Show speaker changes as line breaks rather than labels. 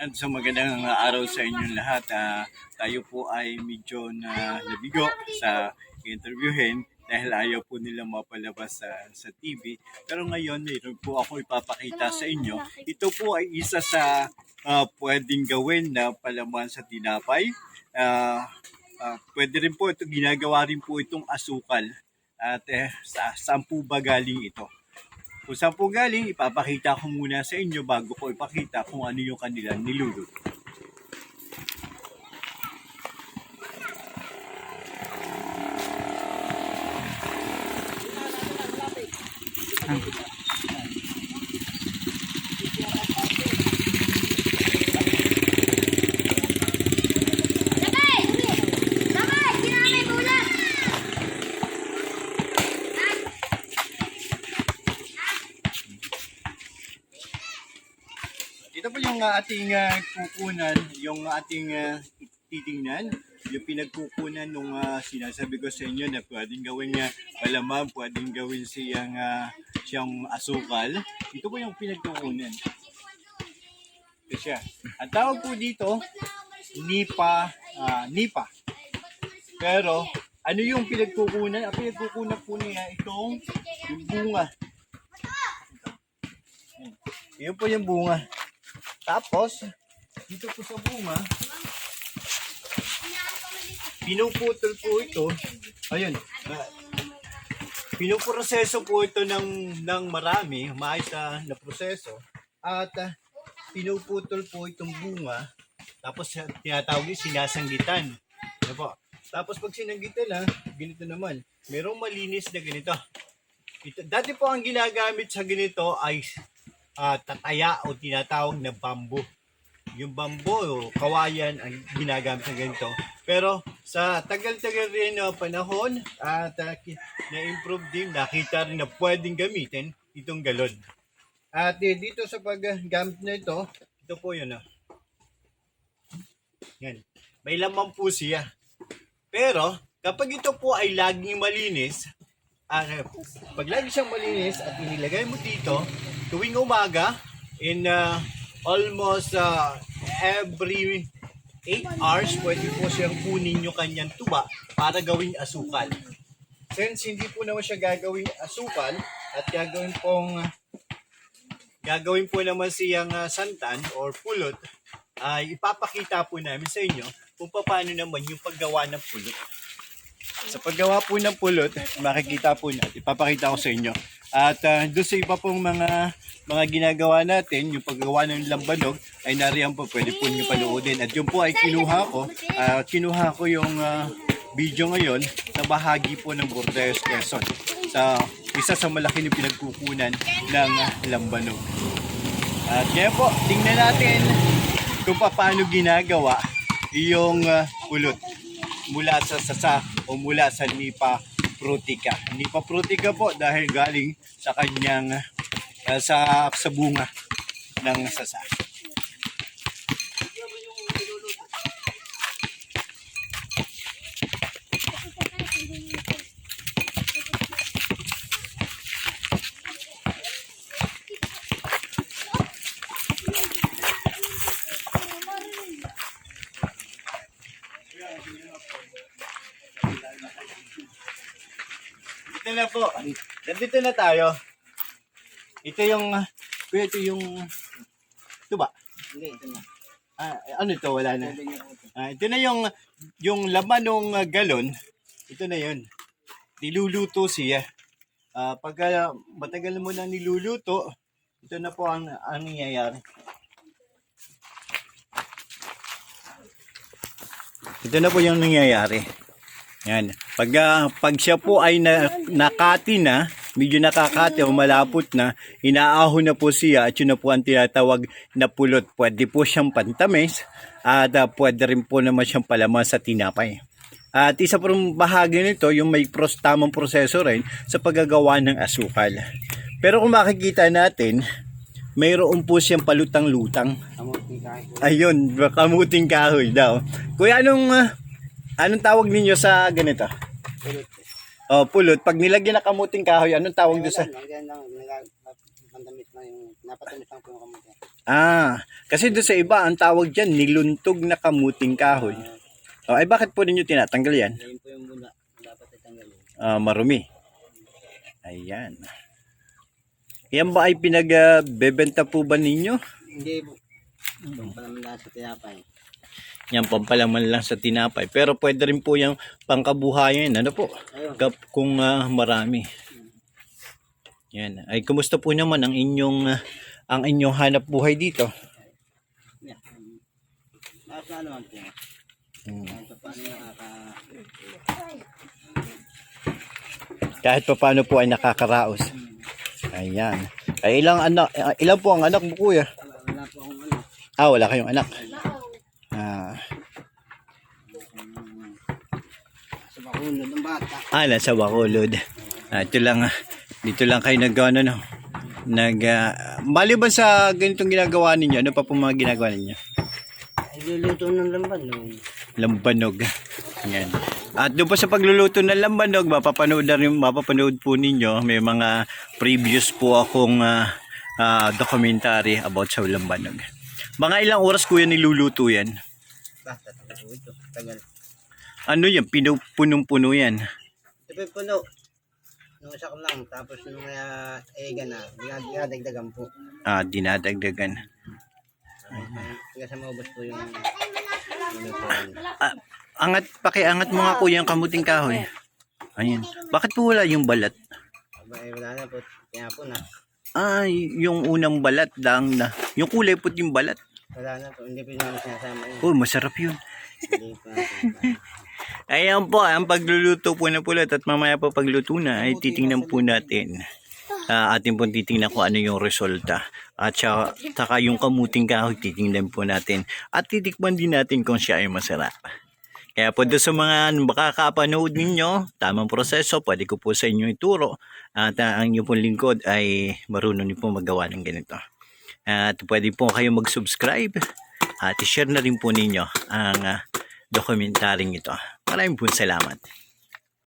At sa magandang araw sa inyong lahat, ah, tayo po ay medyo na nabigo sa interviewin dahil ayaw po nila mapalabas sa, sa TV. Pero ngayon, mayroon po ako ipapakita sa inyo. Ito po ay isa sa ah, pwedeng gawin na palaman sa tinapay. Ah, ah, pwede rin po ito, ginagawa rin po itong asukal. At eh, sa, saan po ba galing ito? Kung saan po galing, ipapakita ko muna sa inyo bago ko ipakita kung ano yung kanilang niluluto.
Sakay!
Ito po yung uh, ating uh, kukunan, yung ating uh, titingnan, yung pinagkukunan nung uh, sinasabi ko sa inyo na pwedeng gawin niya palaman, pwedeng gawin siyang, uh, siyang asukal. Ito po yung pinagkukunan. Ito siya. Ang tawag po dito, nipa, ah, nipa. Pero, ano yung pinagkukunan? Ang pinagkukunan po niya itong yung bunga. Yan po yung bunga. Tapos, dito po sa bunga, pinuputol po ito. Ayun. ah, pinuproseso po ito ng, ng marami, maayos na, na proseso. At ah, pinuputol po itong bunga. Tapos ah, tinatawag yung sinasanggitan. Ano po? Tapos pag sinanggitan na, ganito naman. Merong malinis na ganito. Ito, dati po ang ginagamit sa ganito ay ah, tataya o tinatawag na bamboo. Yung bamboo kawayan ang ginagamit sa ganito. Pero sa tagal-tagal rin na panahon at ki- na-improve din, nakita rin na pwedeng gamitin itong galon. At eh, dito sa paggamit na ito, ito po yun ah. Yan. May laman po siya. Pero kapag ito po ay laging malinis, ah, pag lagi siyang malinis at inilagay mo dito, tuwing umaga, in ah, almost ah, every 8 hours, pwede po siyang kunin yung kanyang tuba para gawing asukal. Since hindi po naman siya gagawing asukal at gagawin pong gagawin po naman siyang ah, santan or pulot, ay ipapakita po namin sa inyo kung paano naman yung paggawa ng pulot. Sa paggawa po ng pulot, makikita po natin, ipapakita ko sa inyo. At uh, doon sa iba pong mga mga ginagawa natin, yung paggawa ng lambanog, ay nariyan po, pwede po nyo panoodin. At yun po ay kinuha ko, ah, kinuha ko yung ah, video ngayon sa bahagi po ng Bordeaux, Quezon. Sa isa sa malaki na pinagkukunan ng lambanog. At kaya po, tingnan natin kung paano ginagawa yung ah, pulot mula sa sasa o mula sa Nipa Frutica. Nipa Frutica po dahil galing sa kanyang ah, sa sa bunga ng sasa. Na po. Nandito na tayo. Ito yung ah, kuya ito yung ito ba?
Hindi, ito na.
Ah, ano ito wala na. Ah, ito na yung yung laman ng ah, galon. Ito na yun. Niluluto siya. Ah, pag ah, matagal mo na niluluto, ito na po ang, ang nangyayari. Ito na po yung nangyayari. Yan. Pag, ah, pag siya po ay na, nakati na, medyo nakakati o malapot na, inaahon na po siya at yun na po ang tinatawag na pulot. Pwede po siyang pantamis at ah, pwede rin po naman siyang palaman sa tinapay. At isa pong bahagi nito, yung may pros, tamang proseso rin sa paggagawa ng asukal. Pero kung makikita natin, mayroon po siyang palutang-lutang. Ayun, kamuting kahoy daw. Kuya, anong ah, anong tawag ninyo sa ganito?
Pulot.
Oh, pulot. Pag nilagyan na kamuting kahoy, anong tawag doon sa... Ah, kasi doon sa iba, ang tawag dyan, niluntog na kamuting kahoy. Oh, ay bakit po ninyo tinatanggal yan?
Ayun po yung muna. Dapat itanggalin.
Ah, marumi. Ayan. Yan ba ay pinagbebenta po ba ninyo?
Hindi po. Doon pa naman sa tinapay.
Yan pampalaman lang sa tinapay. Pero pwede rin po yung pangkabuhayan. Ano po? Kap kung ah, marami. Yan. Ay kumusta po naman ang inyong ah, ang inyong hanap buhay dito?
Naman po.
Hmm.
Kahit pa paano
po ay nakakaraos. Ayan. Ay ilang anak, ah, ilan po ang anak mo kuya?
Wala po akong ano.
Ah, wala kayong anak. Ah,
Sa bakulod ng bata.
ah nasa Bacolod. Ah, ito lang, ah, dito lang kayo nag, ano, no? Nag, ah, maliban sa ganitong ginagawa ninyo, ano pa po mga ginagawa ninyo?
Ay, luluto ng lamban. No?
Lambanog. Yan. At doon po sa pagluluto ng lambanog, mapapanood na rin, mapapanood po ninyo, may mga previous po akong ah, ah, documentary about sa lambanog. Mga ilang oras kuya niluluto yan?
Ito. Tagal.
Ano yan? Pinu, punong-puno yan.
Ito po yung puno. Nung isa ko lang. Tapos nung uh, ega na. Dinadagdagan po.
Ah, dinadagdagan.
Hanggang sa maubos po yung...
Ah, angat, pakiangat mo nga kuya ang kamuting kahoy. Ayan. Bakit po wala yung balat?
Aba, eh, wala na po. Kaya po na.
Ah, yung unang balat lang na. Yung kulay puting balat.
Wala na po. Hindi po namin sinasama yun.
Oh, masarap yun.
Hindi po natin.
Ayan po, ang pagluluto po na pulot at mamaya po pagluto na ay titingnan po natin. Ah, atin po titingnan kung ano yung resulta. At saka, saka yung kamuting kahoy titingnan po natin. At titikman din natin kung siya ay masarap. Kaya po doon sa mga makakapanood ninyo, tamang proseso, pwede ko po sa inyo ituro. At ah, ang inyong pong lingkod ay marunong din po magawa ng ganito. At pwede po kayo mag-subscribe at i-share na rin po ninyo ang ah, dokumentaryong ito. Maraming po salamat.